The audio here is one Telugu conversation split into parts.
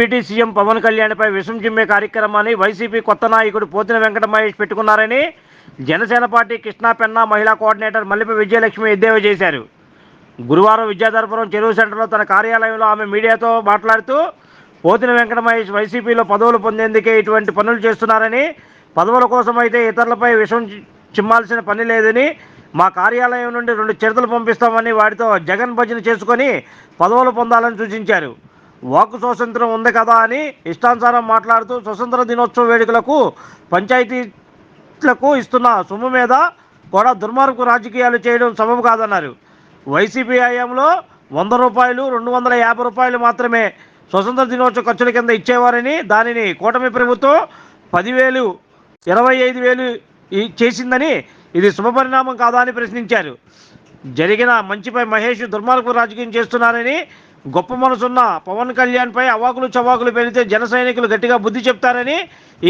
డిప్యూటీ సీఎం పవన్ కళ్యాణ్పై విషం చిమ్మే కార్యక్రమాన్ని వైసీపీ కొత్త నాయకుడు పోతిన వెంకట మహేష్ పెట్టుకున్నారని జనసేన పార్టీ కృష్ణా పెన్నా మహిళా కోఆర్డినేటర్ మల్లెప విజయలక్ష్మి ఎద్దేవా చేశారు. గురువారం విద్యాధరపురం చెరువు సెంటర్లో తన కార్యాలయంలో ఆమె మీడియాతో మాట్లాడుతూ పోతిన వెంకట మహేష్ వైసీపీలో పదవులు పొందేందుకే ఇటువంటి పనులు చేస్తున్నారని పదవుల కోసం అయితే ఇతరులపై విషం చిమ్మాల్సిన పని లేదని మా కార్యాలయం నుండి రెండు చిరతలు పంపిస్తామని వాటితో జగన్ భజన చేసుకొని పదవులు పొందాలని సూచించారు. వాక్కు స్వాతంత్రం ఉంది కదా అని ఇష్టానుసారం మాట్లాడుతూ స్వతంత్ర దినోత్సవ వేడుకలకు పంచాయతీలకు ఇస్తున్న సొమ్ము మీద కూడా దుర్మార్గపు రాజకీయాలు చేయడం సబబు కాదన్నారు. వైసీపీ హయాంలో వంద రూపాయలు రెండు వందల యాభై రూపాయలు మాత్రమే స్వతంత్ర దినోత్సవ ఖర్చుల కింద ఇచ్చేవారని దానిని కూటమి ప్రభుత్వం పదివేలు ఇరవై ఐదు వేలు చేసిందని ఇది శుభపరిణామం కాదా అని ప్రశ్నించారు. జరిగిన మంచిపై మహేష్ దుర్మార్గపు రాజకీయం చేస్తున్నారని గొప్ప మనసున్న పవన్ కళ్యాణ్పై అవాకులు చవాకులు పెడితే జన సైనికులు గట్టిగా బుద్ధి చెప్తారని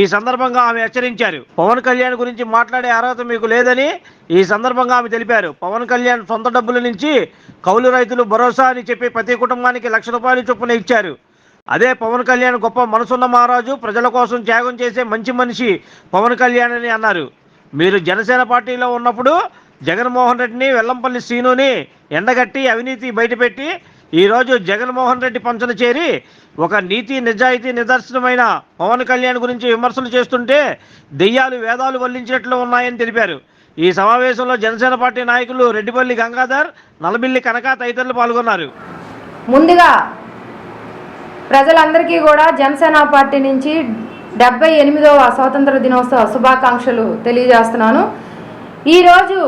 ఈ సందర్భంగా ఆమె హెచ్చరించారు. పవన్ కళ్యాణ్ గురించి మాట్లాడే అర్హత మీకు లేదని ఈ సందర్భంగా ఆమె తెలిపారు. పవన్ కళ్యాణ్ సొంత డబ్బుల నుంచి కౌలు రైతులు భరోసా అని చెప్పి ప్రతి కుటుంబానికి లక్ష రూపాయలు చొప్పున ఇచ్చారు. అదే పవన్ కళ్యాణ్ గొప్ప మనసున్న మహారాజు ప్రజల కోసం త్యాగం చేసే మంచి మనిషి పవన్ కళ్యాణ్ అని అన్నారు. మీరు జనసేన పార్టీలో ఉన్నప్పుడు జగన్మోహన్ రెడ్డిని వెల్లంపల్లి శ్రీనుని ఎండగట్టి అవినీతి బయటపెట్టి ఈరోజు జగన్మోహన్ రెడ్డి పంచన చేరి ఒక నీతి నిజాయితీ నిదర్శనమైన పవన్ కళ్యాణ్ గురించి విమర్శలు చేస్తుంటే దెయ్యాలు వేదాలు వల్లించినట్లు ఉన్నాయని తెలిపారు. ఈ సమావేశంలో జనసేన పార్టీ నాయకులు రెడ్డిపల్లి గంగాధర్ నలబిల్లి కనక తదితరులు పాల్గొన్నారు. ముందుగా ప్రజలందరికీ కూడా జనసేన పార్టీ నుంచి డెబ్బై ఎనిమిదవ స్వాతంత్ర దినోత్సవ శుభాకాంక్షలు తెలియజేస్తున్నాను. ఈరోజు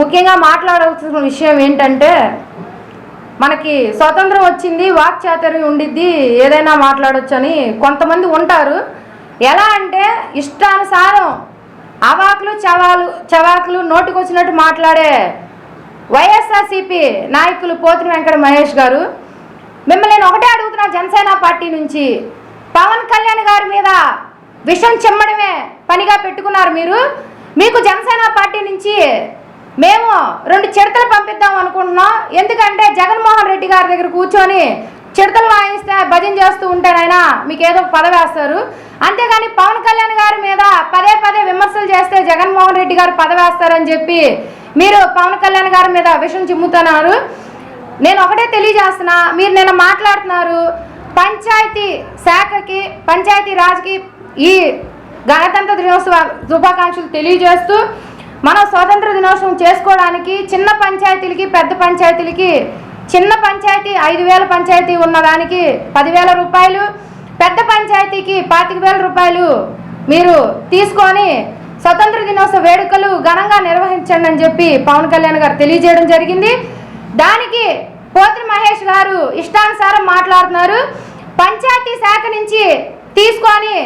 ముఖ్యంగా మాట్లాడాల్సిన విషయం ఏంటంటే మనకి స్వాతంత్రం వచ్చింది వాక్చాతుర్యం ఉండిద్ది ఏదైనా మాట్లాడొచ్చని కొంతమంది ఉంటారు. ఎలా అంటే ఇష్టానుసారం అవాకులు చవాలు చవాకులు నోటికొచ్చినట్టు మాట్లాడే వైఎస్ఆర్సీపీ నాయకులు పోతిన వెంకట మహేష్ గారు మిమ్మల్ని నేను ఒకటే అడుగుతున్నా జనసేన పార్టీ నుంచి. పవన్ కళ్యాణ్ గారి మీద విషం చెమ్మడమే పనిగా పెట్టుకున్నారు మీరు. మీకు జనసేన పార్టీ నుంచి మేము రెండు చిడతలు పంపిద్దాం అనుకుంటున్నాం. ఎందుకంటే జగన్మోహన్ రెడ్డి గారి దగ్గర కూర్చొని చిడతలు వాయిస్తే భజన చేస్తూ ఉంటేనైనా మీకు ఏదో ఒక పదవి అంతేగాని పవన్ కళ్యాణ్ గారి మీద పదే పదే విమర్శలు చేస్తే జగన్మోహన్ రెడ్డి గారు పదవేస్తారని చెప్పి మీరు పవన్ కళ్యాణ్ గారి మీద విషం చిమ్ముతున్నారు. నేను ఒకటే తెలియజేస్తున్నా మీరు నిన్న మాట్లాడుతున్నారు పంచాయతీ శాఖకి పంచాయతీ రాజ్కి ఈ గణతంత్ర దినోత్సవ శుభాకాంక్షలు తెలియజేస్తూ మనం స్వాతంత్ర దినోత్సవం చేసుకోవడానికి చిన్న పంచాయతీలకి పెద్ద పంచాయతీలకి చిన్న పంచాయతీ ఐదు వేల పంచాయతీ ఉన్నదానికి పదివేల రూపాయలు పెద్ద పంచాయతీకి పాతిక వేల రూపాయలు మీరు తీసుకొని స్వతంత్ర దినోత్సవ వేడుకలు ఘనంగా నిర్వహించండి అని చెప్పి పవన్ కళ్యాణ్ గారు తెలియజేయడం జరిగింది. దానికి పోత్రి మహేష్ గారు ఇష్టానుసారం మాట్లాడుతున్నారు. పంచాయతీ శాఖ నుంచి తీసుకొని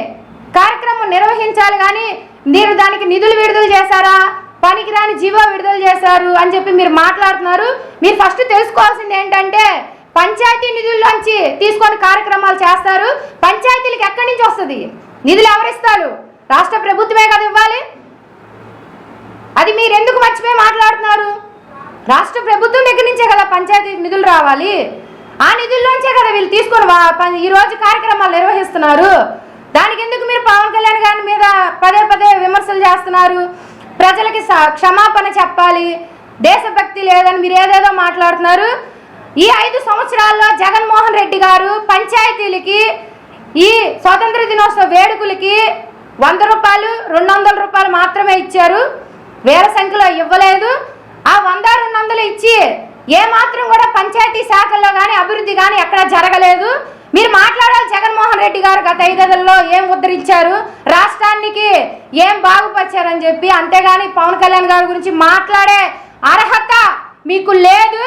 కార్యక్రమం నిర్వహించాలి కానీ మీరు దానికి నిధులు విడుదల చేశారా? పనికిరాని జీవో విడుదల చేశారు అని చెప్పి మీరు మాట్లాడుతున్నారు. మీరు ఫస్ట్ తెలుసుకోవాల్సింది ఏంటంటే పంచాయతీ నిధుల్లోంచి తీసుకొని కార్యక్రమాలు చేస్తారు. పంచాయతీలకు ఎక్కడి నుంచి వస్తుంది? నిధులు ఎవరిస్తారు? రాష్ట్ర ప్రభుత్వమే కదా ఇవ్వాలి. అది మీరు ఎందుకు మర్చిపోయి మాట్లాడుతున్నారు? రాష్ట్ర ప్రభుత్వం దగ్గర నుంచే కదా పంచాయతీ నిధులు రావాలి. ఆ నిధుల్లోంచే కదా వీళ్ళు తీసుకొని ఈరోజు కార్యక్రమాలు నిర్వహిస్తున్నారు. దానికి ఎందుకు మీరు పవన్ కళ్యాణ్ గారి మీద పదే పదే విమర్శలు చేస్తున్నారు? ప్రజలకి స- క్షమాపణ చెప్పాలి. దేశభక్తి లేదని మీరు ఏదేదో మాట్లాడుతున్నారు. ఈ ఐదు సంవత్సరాల్లో జగన్మోహన్ రెడ్డి గారు పంచాయతీలకి ఈ స్వాతంత్ర దినోత్సవ వేడుకలకి వంద రూపాయలు రెండు వందల రూపాయలు మాత్రమే ఇచ్చారు. వేల సంఖ్యలో ఇవ్వలేదు. ఆ వంద రెండు వందలు ఇచ్చి ఏ మాత్రం కూడా పంచాయతీ శాఖల్లో కానీ అభివృద్ధి కానీ ఎక్కడ జరగలేదు. మీరు మాట్లాడాలి జగన్మోహన్ రెడ్డి గారు గత ఐదేళ్ళలో ఏం ఉద్ధరించారు. రాష్ట్రానికి ఏం బాగుపరిచారని చెప్పి అంతేగాని పవన్ కళ్యాణ్ గారి గురించి మాట్లాడే అర్హత మీకు లేదు.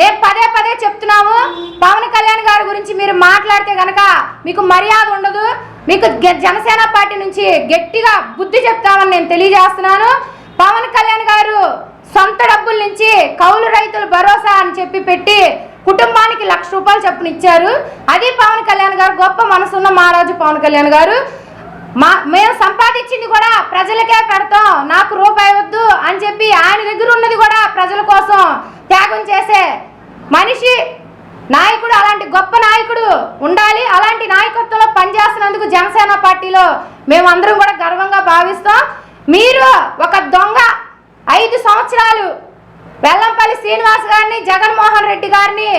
నేను పదే పదే చెప్తున్నాము పవన్ కళ్యాణ్ గారి గురించి మీరు మాట్లాడితే గనక మీకు మర్యాద ఉండదు. మీకు జనసేన పార్టీ నుంచి గట్టిగా బుద్ధి చెప్తామని నేను తెలియజేస్తున్నాను. పవన్ కళ్యాణ్ గారు సొంత డబ్బుల నుంచి కౌలు రైతుల భరోసా అని చెప్పి పెట్టి కుటుంబానికి లక్ష రూపాయలు చొప్పున ఇచ్చారు. అది పవన్ కళ్యాణ్ గారు గొప్ప మనసున్న మహారాజు పవన్ కళ్యాణ్ గారు. మా మేము సంపాదించింది కూడా ప్రజలకే పెడతాం. నాకు రూపాయి వద్దు అని చెప్పి ఆయన దగ్గర ఉన్నది కూడా ప్రజల కోసం త్యాగం చేసే మనిషి నాయకుడు అలాంటి గొప్ప నాయకుడు ఉండాలి. అలాంటి నాయకత్వంలో పనిచేస్తున్నందుకు జనసేన పార్టీలో మేమందరం కూడా గర్వంగా భావిస్తాం. మీరు ఒక దొంగ ఐదు సంవత్సరాలు వెల్లంపల్లి శ్రీనివాస్ గారిని జగన్మోహన్ రెడ్డి గారిని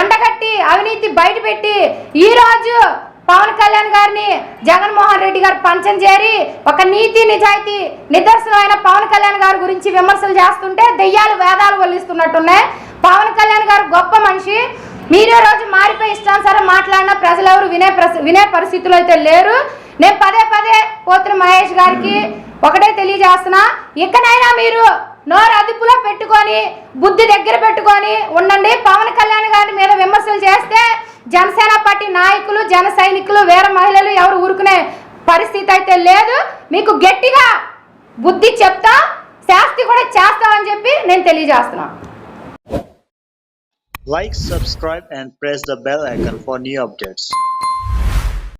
ఎండగట్టి అవినీతి బయటపెట్టి ఈ రోజు పవన్ కళ్యాణ్ గారిని జగన్మోహన్ రెడ్డి గారు పంచం చేరి ఒక నీతి నిజాయితీ నిదర్శనమైన పవన్ కళ్యాణ్ గారి గురించి విమర్శలు చేస్తుంటే దెయ్యాలు వేదాలు వల్లిస్తున్నట్టున్నాయి. పవన్ కళ్యాణ్ గారు గొప్ప మనిషి. మీరే రోజు మారిపోయి ఇష్టానుసారం మాట్లాడిన ప్రజలు ఎవరు వినే వినే పరిస్థితులు అయితే లేరు. నేను పదే పదే పోతున్న మహేష్ గారికి ఒకటే తెలియజేస్తున్నా. ఇకనైనా మీరు నోరు అదుపులో పెట్టుకొని బుద్ధి దగ్గర పెట్టుకొని ఉండండి. పవన్ కళ్యాణ్ గారి మీద విమర్శలు చేస్తే జనసేన పార్టీ నాయకులు జన సైనికులు వేరే మహిళలు ఎవరు ఊరుకునే పరిస్థితి అయితే లేదు. మీకు గట్టిగా బుద్ధి చెప్తా శాస్తి కూడా చేస్తామని చెప్పి నేను తెలియజేస్తున్నాను like subscribe and press the bell icon for new updates